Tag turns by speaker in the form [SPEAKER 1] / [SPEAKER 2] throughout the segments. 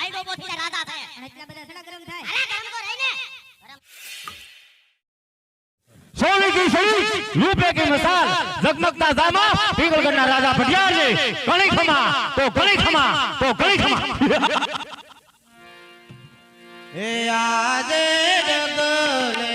[SPEAKER 1] પાયડો બોથી રાધા
[SPEAKER 2] થાય એટલા બધા સણા ગરમ થાય?
[SPEAKER 1] અરે ગરમ તો રહી ને.
[SPEAKER 3] સોની કી શરી રૂપે કે મસાલ ઝગમગતા જામા પીગળગઢના રાજા ભટિયારજી ઘણી ખમા તો ઘણી ખમા તો ઘણી ખમા
[SPEAKER 4] એ આજે જગલે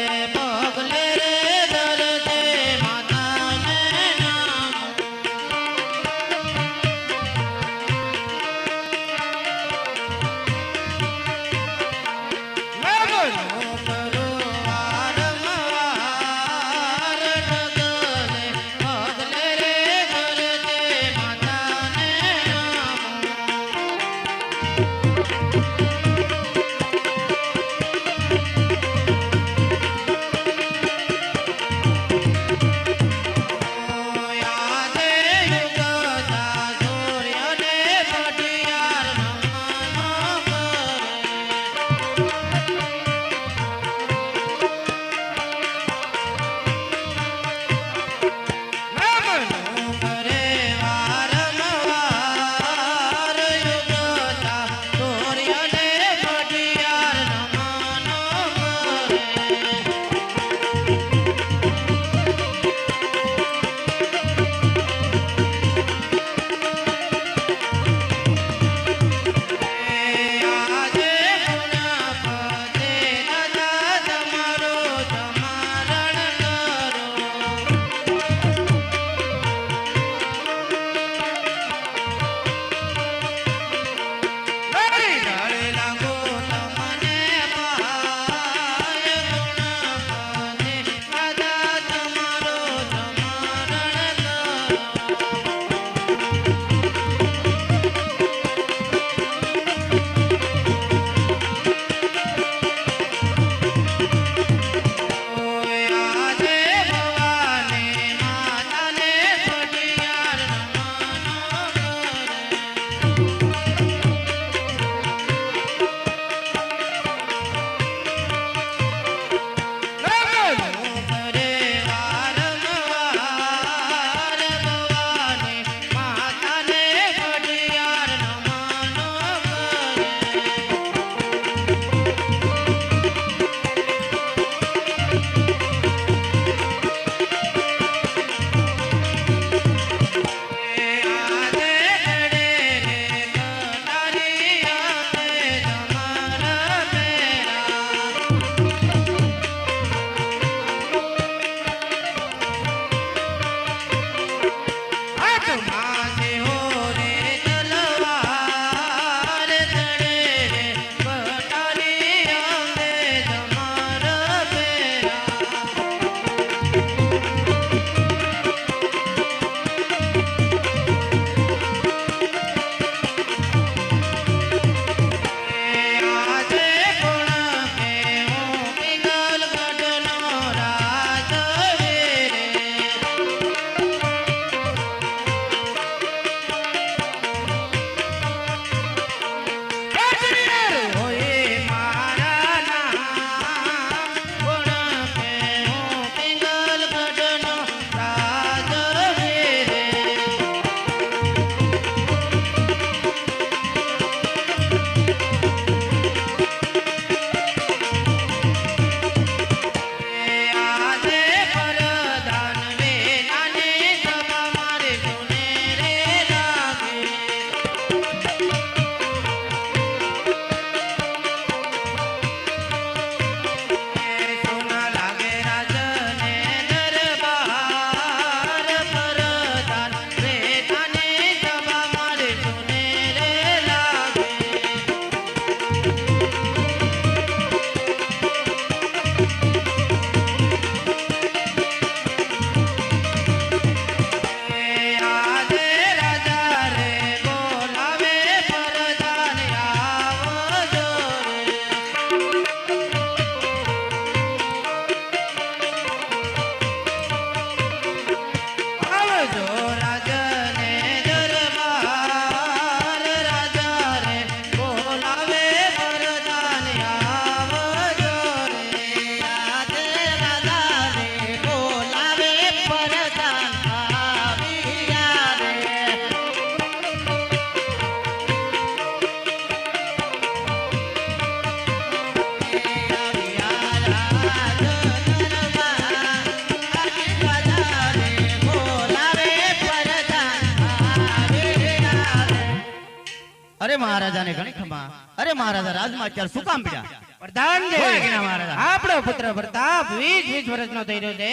[SPEAKER 3] અરે મહારાજાને ઘણી ખમા અરે મહારાજા રાજમાં અત્યારે શું કામ પડ્યા.
[SPEAKER 5] પ્રધાનજી
[SPEAKER 3] હોય કે ના મહારાજા?
[SPEAKER 5] આપણો પુત્ર પ્રતાપ વીસ વીસ વર્ષનો થઈ રહ્યો છે.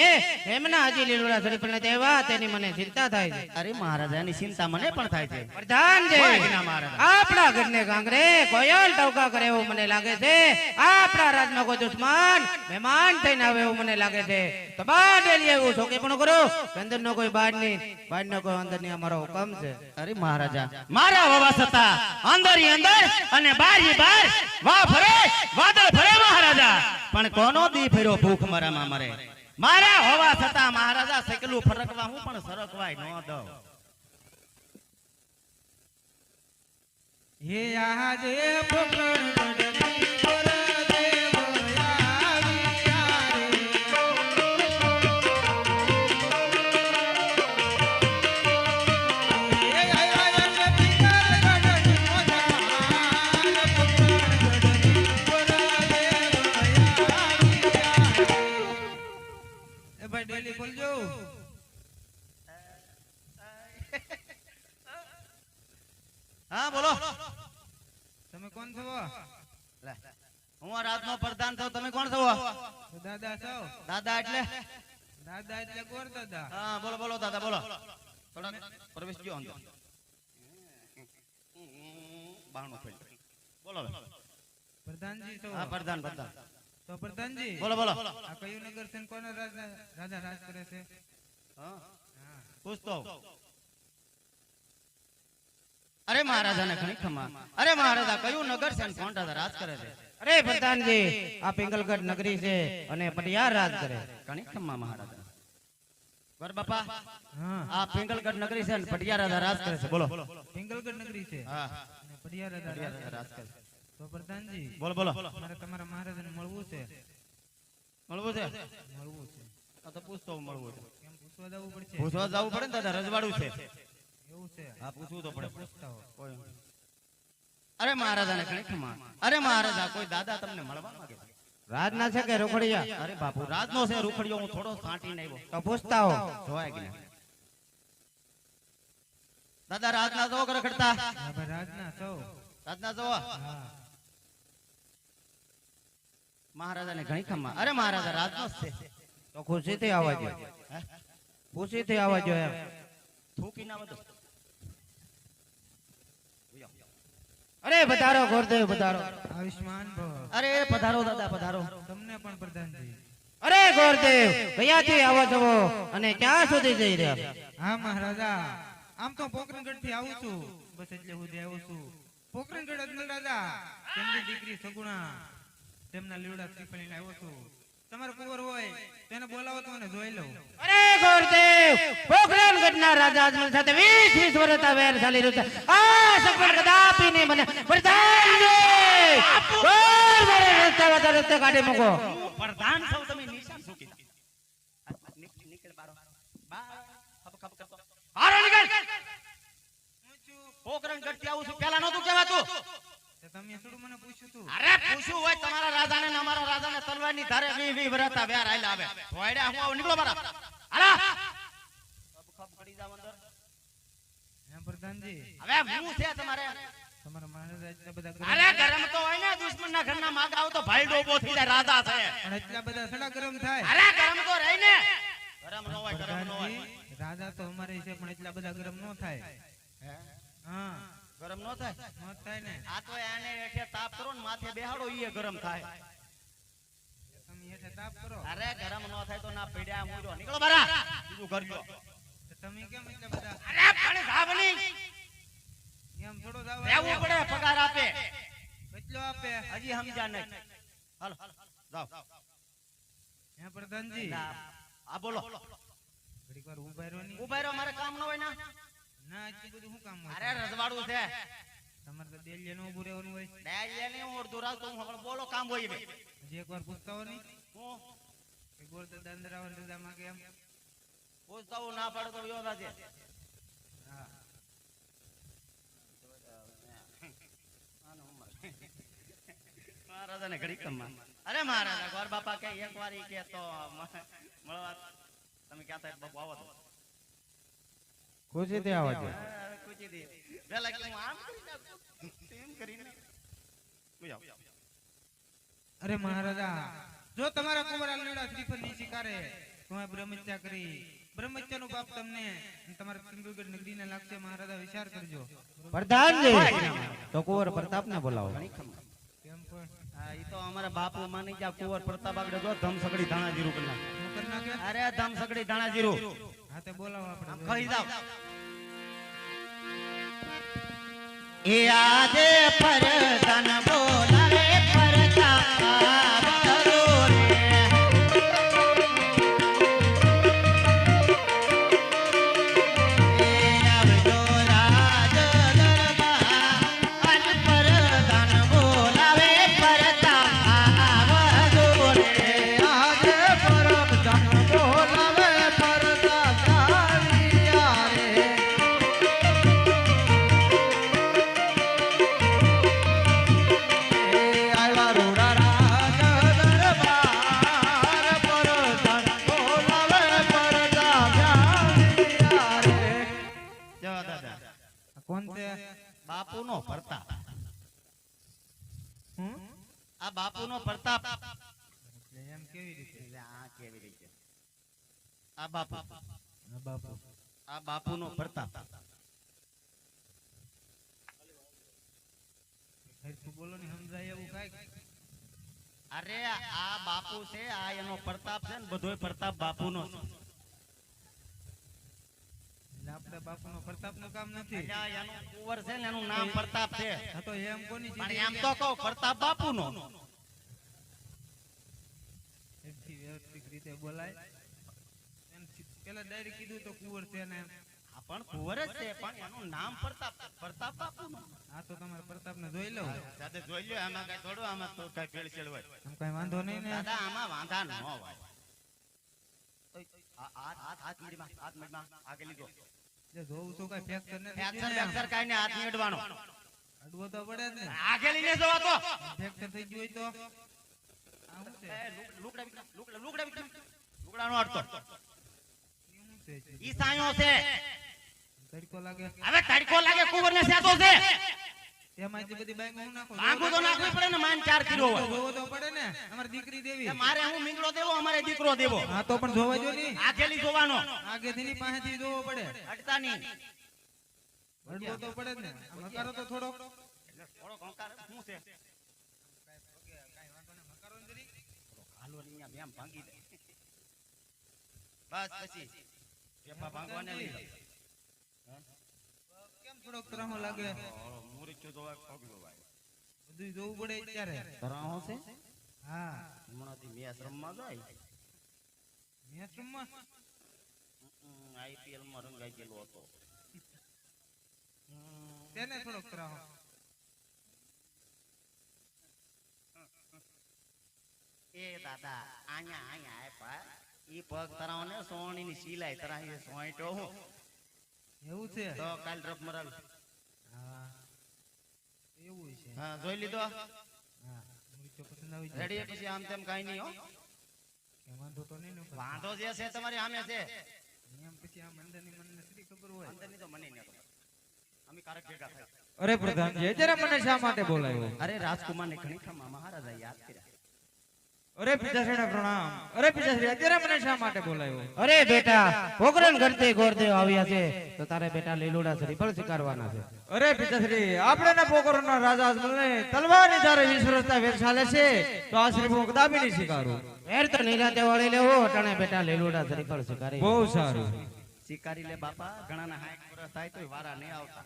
[SPEAKER 5] એમના હજી લીલુડા શરીફને તેવા તેની મને ચિંતા થાય છે.
[SPEAKER 3] અરે મહારાજાની ચિંતા મને પણ થાય છે. ના
[SPEAKER 5] કાંગરે કોયલ ટવકા કરે એવું મને લાગે છે. આપણા રાજમાં કોઈ દુશ્મન મહેમાન થઈને આવે એવું મને લાગે છે. તો બહાર ડેલી એવું શોકે પણ કરો. અંદર નો કોઈ બાર નહીં. બાર નો કોઈ અંદરની અમારો હુકમ છે.
[SPEAKER 3] અરે મહારાજા મારા વવા સતા અંદર અંદર અને બાર ઈ વાહ ફરે વાદળ ફરે મહારાજા, પણ કોનો દી ફેરો ભૂખ મરામાં મરે? મારા હોવા છતાં મહારાજા સકલું ફરકવા હું પણ સરકવાય ન દઉં.
[SPEAKER 5] હે આજે પકડ દાદા
[SPEAKER 3] એટલે?
[SPEAKER 5] દાદા એટલે કોણ દાદા.
[SPEAKER 3] હા બોલો બોલો દાદા બોલો. થોડા પ્રવેશ ગયો અંદર. બારણું ફેલ. બોલો
[SPEAKER 5] પ્રધાનજી તો
[SPEAKER 3] હા પ્રધાન પ્રધાન.
[SPEAKER 5] તો પ્રધાનજી.
[SPEAKER 3] બોલો બોલો.
[SPEAKER 5] આ કયું નગર છે કોનો રાજા રાજા રાજ કરે છે?
[SPEAKER 3] હા. પૂછતો. અરે મહારાજાને ઘણી ખમા. અરે મહારાજા કયું નગર છે કોણ રાજા રાજ કરે છે?
[SPEAKER 5] અરે પ્રધાનજી આ પિંગલગઢ નગરી છે અને પટિયાર રાજ કરે.
[SPEAKER 3] કણિકમાં મહારાજા. ગોર બાપા આ પિંગલગઢ નગરી છે ને પટિયાર રાજા રાજ કરે છે. બોલો.
[SPEAKER 5] પિંગલગઢ નગરી છે?
[SPEAKER 3] હા.
[SPEAKER 5] અને પટિયાર રાજા રાજ કરે.
[SPEAKER 3] છે
[SPEAKER 5] તો પ્રધાનજી
[SPEAKER 3] બોલો બોલો.
[SPEAKER 5] મારે તમારા મહારાજાને મળવું છે?
[SPEAKER 3] મળવું છે?
[SPEAKER 5] મળવું છે.
[SPEAKER 3] આ તો પૂછતો મળવું છે.
[SPEAKER 5] કેમ પૂછવા જવું પડશે?
[SPEAKER 3] પૂછવા જવું પડે ને દાદા રજવાડું છે.
[SPEAKER 5] એવું છે.
[SPEAKER 3] હા પૂછવું તો પડે.
[SPEAKER 5] પૂછતા હોય.
[SPEAKER 3] કોઈ અરે મહારાજાને ઘણી ખમા. અરે મહારાજા કોઈ દાદા તમને મળવા માંગે? છે
[SPEAKER 5] રાજના છે કે રૂખડિયા?
[SPEAKER 3] અરે બાપુ રાજનો છે રૂખડિયો હું થોડો સાંટીને આવ્યો
[SPEAKER 5] તો પૂછતા હો.
[SPEAKER 3] જોવાય કે ના? દાદા રાજના જો રખડતા?
[SPEAKER 5] હા ભાઈ રાજના છો.
[SPEAKER 3] રાજના જો
[SPEAKER 5] હા
[SPEAKER 3] મહારાજાને ઘણી ખમા. અરે મહારાજા રાજનો જ છે.
[SPEAKER 5] તો ખુશીથી આવવા જો? ખુશીથી આવવા જો એમ.
[SPEAKER 3] થૂકી ના બધું
[SPEAKER 5] અરે પધારો ગોરદેવ પધારો. આયુષ્માન ભવ.
[SPEAKER 3] અરે પધારો દાદા પધારો.
[SPEAKER 5] તમને પણ પ્રધાનજી. અરે ગોરદેવ કયાથી આવો છો અને ક્યાં સુધી જઈ રહ્યા. હા મહારાજા. આમ તો પોકરણગઢથી આવું છું. બસ એટલે હું આવું છું. પોકરણગઢ અજમલ રાજા તેમની દીકરી સગુણા. તેમના લીવડા શ્રીફળીને આવ્યો છું. તમારો કુંવર હોય તેને બોલાવો તો મને જોઈ લઉં અરે ગોરદેવ પોકરણગઢના રાજા અજમલ સાથે 20 20 વર્ષ વેર ચાલી રહ્યો છે આ સફળ કદાપી નહીં મને પ્રધાનજી ગોર મારે રસ્તા વાતા રસ્તે કાઢે મૂકો
[SPEAKER 3] પ્રધાન સૌ તમે નિશાન શું કીધું? નીકળ બારો. બાર. ખપ ખપ કરતો. બારો નીકળ. પોખરણ પોકરણગઢથી આવું છું. પહેલા નહોતું કહેવાતું.
[SPEAKER 5] તમે થોડું મને પૂછ્યું તું.
[SPEAKER 3] અરે પૂછ્યું હોય તમારા રાજાને ને અમારા રાજાને તલવારની ધારે વી વી વરતા વ્યાર આયલા આવે. ભોયડા હું આવ નીકળો મારા. અરે ખપ ખપ પડી જાવ અંદર.
[SPEAKER 5] હે પ્રધાનજી.
[SPEAKER 3] હવે હું છે તમારે?
[SPEAKER 5] તમારા મહારાજા એટલા બધા
[SPEAKER 3] અરે ગરમ તો હોય ને દુશ્મનના ઘરના માગા તો ભાઈ ડોબો થઈ જાય રાજા છે.
[SPEAKER 5] પણ એટલા બધા સડા ગરમ થાય.
[SPEAKER 3] અરે ગરમ તો રહી ને. ગરમ ન હોય ગરમ ન હોય.
[SPEAKER 5] રાજા તો અમારે છે પણ એટલા બધા ગરમ ન થાય. હા.
[SPEAKER 3] ગરમ ન થાય?
[SPEAKER 5] ન થાય ને.
[SPEAKER 3] આ તો એને એટલે તાપ કરો ને માથે બેહાડો ઈએ ગરમ થાય.
[SPEAKER 5] તમે હેઠે તાપ કરો.
[SPEAKER 3] અરે ગરમ ન થાય તો ના પીડ્યા મૂર્યો નીકળો બરા. બીજું કરજો
[SPEAKER 5] તમે કેમ એટલે બધા
[SPEAKER 3] અરે પણ સાવની
[SPEAKER 5] એમ થોડો જાવ
[SPEAKER 3] રહેવું પડે પગાર આપે.
[SPEAKER 5] કેટલો આપે.
[SPEAKER 3] હજી સમજા નહીં. હાલો. જાવ
[SPEAKER 5] હે પ્રધાનજી.
[SPEAKER 3] આ બોલો.
[SPEAKER 5] ઘડીક વાર ઊભા રહો ની
[SPEAKER 3] ઊભા રહ્યો મારે કામ ન હોય ના.
[SPEAKER 5] ના એટલું બધું શું કામ હોય?
[SPEAKER 3] અરે રજવાડું છે.
[SPEAKER 5] તમારે તો દિલ્હી નું ઉભું રહેવાનું હોય.
[SPEAKER 3] ડાયરિયા નહીં હું અડધું તો હું બોલો કામ હોય બે
[SPEAKER 5] હજી એકવાર પૂછતા હો નહીં.
[SPEAKER 3] હું?
[SPEAKER 5] કે ગોળ દાદા અંદર આવે દાદા માંગે એમ.
[SPEAKER 3] પૂછતા હું ના પાડો તો વિરોધ છે
[SPEAKER 5] હા.
[SPEAKER 3] મહારાજાને ઘડી કમમાં. અરે મહારાજા ગોર બાપા કે એક વાર કે તો મળવા તમે ક્યાં થાય? બાપુ આવો તો.
[SPEAKER 5] ખુશીથી આવવા
[SPEAKER 3] હા, હવે પેલા કે હું આમ કરી નાખું. એમ કરીને
[SPEAKER 5] અરે મહારાજા જો તમારા કુંવરા લીડા શ્રીફળની શિકારે તો આ બ્રહ્મચર્યા કરી બ્રહ્મચર્યાનું પાપ તમને તમારા સિંધુગઢ નગરીને લાગશે મહારાજા વિચાર કરજો.
[SPEAKER 6] પ્રધાનજી તો કુંવર પ્રતાપને બોલાવો.
[SPEAKER 5] કેમ પણ?
[SPEAKER 3] હા ઈ તો અમારા બાપુ માની ગયા કુંવર પ્રતાપ આગળ જો ધમ સગડી ધાણા જીરું કરી
[SPEAKER 5] કરી નાખે
[SPEAKER 3] અરે ધમ સગડી ધાણા જીરું
[SPEAKER 5] હા તે બોલાવો આપણે
[SPEAKER 3] કહી જાવ
[SPEAKER 6] એ આજે પરધન બોલાવે
[SPEAKER 5] આ બાપુ નો
[SPEAKER 3] બાપુનો પ્રતાપ.
[SPEAKER 5] હું
[SPEAKER 3] આ બાપુનો પ્રતાપ.
[SPEAKER 5] એટલે એમ કેવી રીતે?
[SPEAKER 3] આ કેવી રીતે? આ બાપુ.
[SPEAKER 5] આ બાપુ.
[SPEAKER 3] આ બાપુનો પ્રતાપ.
[SPEAKER 5] બોલો ને સમજાય એવું કાંઈક?
[SPEAKER 3] અરે આ બાપુ છે આ એનો પ્રતાપ છે ને બધોય પ્રતાપ બાપુનો છે.
[SPEAKER 5] એટલે આપણે બાપુનો પ્રતાપનું કામ નથી.
[SPEAKER 3] એનું કુંવર છે ને એનું નામ પ્રતાપ છે.
[SPEAKER 5] આ તો એમ કોની
[SPEAKER 3] પણ એમ તો કહું પ્રતાપ બાપુનો.
[SPEAKER 5] એકથી વ્યવસ્થિત રીતે બોલાય. એમ પેલા ડાયરેક્ટ કીધું તો કુંવર છે ને એમ.
[SPEAKER 3] પણ કુંવર જ છે પણ એનું નામ પ્રતાપ પ્રતાપ બાપુનો.
[SPEAKER 5] આ તો તમારા પ્રતાપને જોઈ લઉં.
[SPEAKER 3] સાથે જોઈ લ્યો આમાં કઈ થોડું આમાં તો કઈ ભેળસેળ હોય.
[SPEAKER 5] આમ કઈ વાંધો નહીં ને?
[SPEAKER 3] દાદા આમાં વાંધા ન હોય. હાથ હાથ આગળ લીધો
[SPEAKER 5] જે છું કઈ ફ્રેક્ચર નથી
[SPEAKER 3] ફ્રેક્ચર
[SPEAKER 5] થયું ને. આમ.
[SPEAKER 3] ફ્રેક્ચર કાંઈ નહીં, હાથ નીડવાનો
[SPEAKER 5] અડવો તો પડે ને.
[SPEAKER 3] આગળ લઈને જવા તો.
[SPEAKER 5] ફ્રેક્ચર થઈ ગયું તો. આ શું છે.
[SPEAKER 3] એ, લુક- લુકડા લુકડા લુકડા વિકડા. અડતો
[SPEAKER 5] ઈ શું છે
[SPEAKER 3] ઈ સાયો છે.
[SPEAKER 5] તડકો લાગે.
[SPEAKER 3] હવે તડકો લાગે કુંવર ને સેતો છે.
[SPEAKER 5] એમાંથી બધી બાઈક હું નાખું?
[SPEAKER 3] ભાગવું તો નાખવી પડે ને માન ચાર કિલો હોય.
[SPEAKER 5] જોવો તો પડે ને અમારી દીકરી દેવી.
[SPEAKER 3] મારે હું મીંગડો દેવો અમારે દીકરો દેવો?
[SPEAKER 5] હા તો પણ જોવા જો નહીં
[SPEAKER 3] આગેલી જોવાનો.
[SPEAKER 5] આગેથી પાસેથી જોવો પડે.
[SPEAKER 3] અડતા નહીં
[SPEAKER 5] અડવો તો પડે ને. આમ તો થોડો
[SPEAKER 3] થોડો કંકાર શું છે? હાલો ને અહીંયા બેમ ભાંગી દે બસ પછી. પેપા ભાંગવાને લઈ
[SPEAKER 5] કેમ થોડોક ત્રાહો લાગે?
[SPEAKER 3] મોરી ચોદો પગ જોવાય.
[SPEAKER 5] બધું જોવું પડે અત્યારે.
[SPEAKER 3] તરાહો છે?
[SPEAKER 5] હા.
[SPEAKER 3] હમણાંથી મેચ રમવા જાય. આઈપીએલમાં રંગાઈ ગયેલો હતો.
[SPEAKER 5] તેને થોડોક ત્રાહો
[SPEAKER 3] એ દાદા આયા આયા આપ્યા ઈ પગ તરાવ ને સોણી ની સિલાઈ તરાવી સોઈટો હું
[SPEAKER 5] એવું છે?
[SPEAKER 3] તો કાલ રફ મરાલ
[SPEAKER 5] હા. એવું છે.
[SPEAKER 3] હા જોઈ લીધો?
[SPEAKER 5] હા પસંદ આવી જાય
[SPEAKER 3] રેડી પછી આમ તેમ કાઈ નહીં હો.
[SPEAKER 5] કે વાંધો તો નહીં ને
[SPEAKER 3] વાંધો જે છે તમારી સામે છે.
[SPEAKER 5] એમ પછી આમ અંદરની મનને શી ખબર હોય?
[SPEAKER 3] અંદરની તો મને નહીં ખબર. અમે કારક ભેગા થાય.
[SPEAKER 6] અરે પ્રધાનજી મને શા માટે બોલાવ્યો?
[SPEAKER 3] અરે રાજકુમાર ને ઘણી ખમા મહારાજા યાદ કર્યા.
[SPEAKER 6] અરે પિતાશ્રીને પ્રણામ? અરે પિતાશ્રી અત્યારે મને શા માટે બોલાવ્યો?
[SPEAKER 4] અરે બેટા પોકરણ ગણતે ગોરદેવ આવ્યા છે તો તારે બેટા લીલુડા સ્વીકારવાના છે.
[SPEAKER 6] અરે પિતાશ્રી આપણે ના પોકરણના રાજા અજમલને તલવારની ધારે ચાલે છે તો આ શ્રીફળ કદાપી નહીં સ્વીકારું
[SPEAKER 4] વેર તો નિરાતે વાળી લેવો અટાણે બેટા લીલુડા શ્રીફળ સ્વીકારી
[SPEAKER 6] બહુ સારું.
[SPEAKER 3] શિકારી લે બાપા ઘણા ના હાથ વર્ષ થાય તોય વારા નહીં આવતા.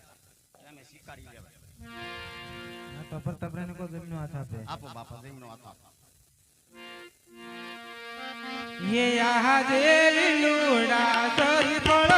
[SPEAKER 3] અમે શિકારી લેવાય.
[SPEAKER 5] હા તો પ્રતાપરાયને કો જમીનો હાથ આપે.
[SPEAKER 3] આપો બાપા જઈનો આપો.
[SPEAKER 5] ये यहाँ जे लीलूड़ा सरी फल